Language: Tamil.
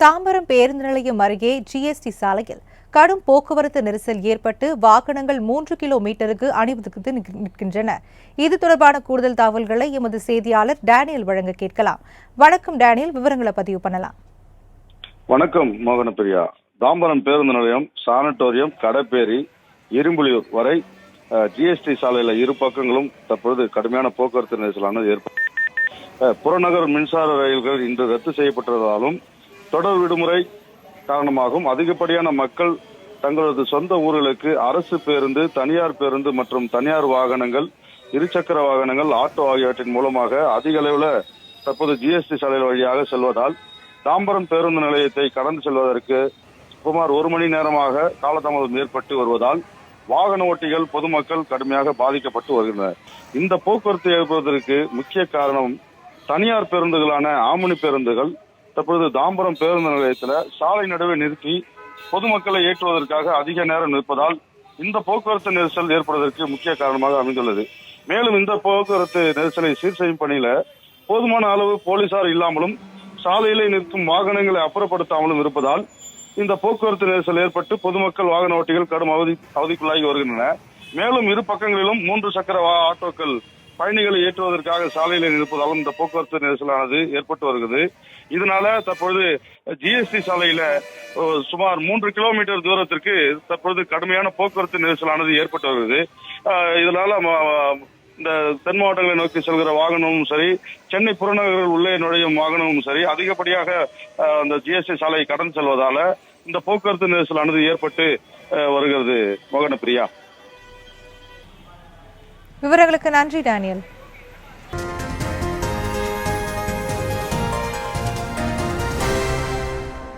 தாம்பரம் பேருந்து நிலையம் அருகே ஜிஎஸ்டி சாலையில் கடும் போக்குவரத்து நெரிசல் ஏற்பட்டு வாகனங்கள் மூன்று கிலோமீட்டருக்கு அணிவகுத்து நிற்க- நிற்கின்றன. இது தொடர்பான கூடுதல் தகவல்களை எமது செய்தியாளர் டேனியல் வழங்க கேட்கலாம். வணக்கம் டேனியல் விவரங்களை பதிவு பண்ணலாம். வணக்கம் மோகனப்பிரியா தாம்பரம் பேருந்து நிலையம் சானட்டோரியம் கடப்பேரி இரும்புலியூர் வரை ஜிஎஸ்டி சாலையில இரு பக்கங்களும் தற்பொழுது கடுமையான போக்குவரத்து நெரிசலானது ஏற்பட்டது புறநகர் மின்சார ரயில்கள் இன்று ரத்து செய்யப்பட்டதாலும் தொடர் விடுமுறை காரணமாகவும் அதிகப்படியான மக்கள் தங்களது சொந்த ஊர்களுக்கு அரசு பேருந்து தனியார் பேருந்து மற்றும் தனியார் வாகனங்கள் இருசக்கர வாகனங்கள் ஆட்டோ ஆகியவற்றின் மூலமாக அதிக அளவில் தற்போது ஜிஎஸ்டி சாலைகள் வழியாக செல்வதால் தாம்பரம் பேருந்து நிலையத்தை கடந்து செல்வதற்கு சுமார் ஒரு மணி நேரமாக காலதாமதம் ஏற்பட்டு வருவதால் வாகன ஓட்டிகள் பொதுமக்கள் கடுமையாக பாதிக்கப்பட்டு வருகின்றனர். இந்த போக்குவரத்து ஏற்படுவதற்கு முக்கிய காரணம் தனியார் பேருந்துகளான ஆமணி பேருந்துகள் தற்பொழுது தாம்பரம் பேருந்து நிலையத்தில் சாலை நடுவே நிறுத்தி பொதுமக்களை ஏற்றுவதற்காக அதிக நேரம் நிற்பதால் இந்த போக்குவரத்து நெரிசல் ஏற்படுவதற்கு முக்கிய காரணமாக அமைந்துள்ளது. மேலும் இந்த போக்குவரத்து நெரிசலை சீர் செய்யும் பணியில போதுமான அளவு போலீசார் இல்லாமலும் சாலையிலே நிற்கும் வாகனங்களை அப்புறப்படுத்தாமலும் இருப்பதால் இந்த போக்குவரத்து நெரிசல் ஏற்பட்டு பொதுமக்கள் வாகன ஓட்டிகள் கடும் அவதி அவதிக்குள்ளாகி வருகின்றன. மேலும் இரு பக்கங்களிலும் மூன்று சக்கர ஆட்டோக்கள் பயணிகளை ஏற்றுவதற்காக சாலையில் இருப்பதாலும் இந்த போக்குவரத்து நெரிசலானது ஏற்பட்டு வருகிறது. இதனால தற்பொழுது ஜிஎஸ்டி சாலையில சுமார் மூன்று கிலோமீட்டர் தூரத்திற்கு தற்பொழுது கடுமையான போக்குவரத்து நெரிசலானது ஏற்பட்டு வருகிறது. இதனால இந்த தென் மாவட்டங்களை நோக்கி செல்கிற வாகனமும் சரி சென்னை புறநகர் உள்ளே நுழையும் வாகனமும் சரி அதிகப்படியாக அந்த ஜிஎஸ்டி சாலையை கடந்து செல்வதால இந்த போக்குவரத்து நெரிசலானது ஏற்பட்டு வருகிறது. மோகன பிரியா. விவரங்களுக்கு நன்றி டேனியல்.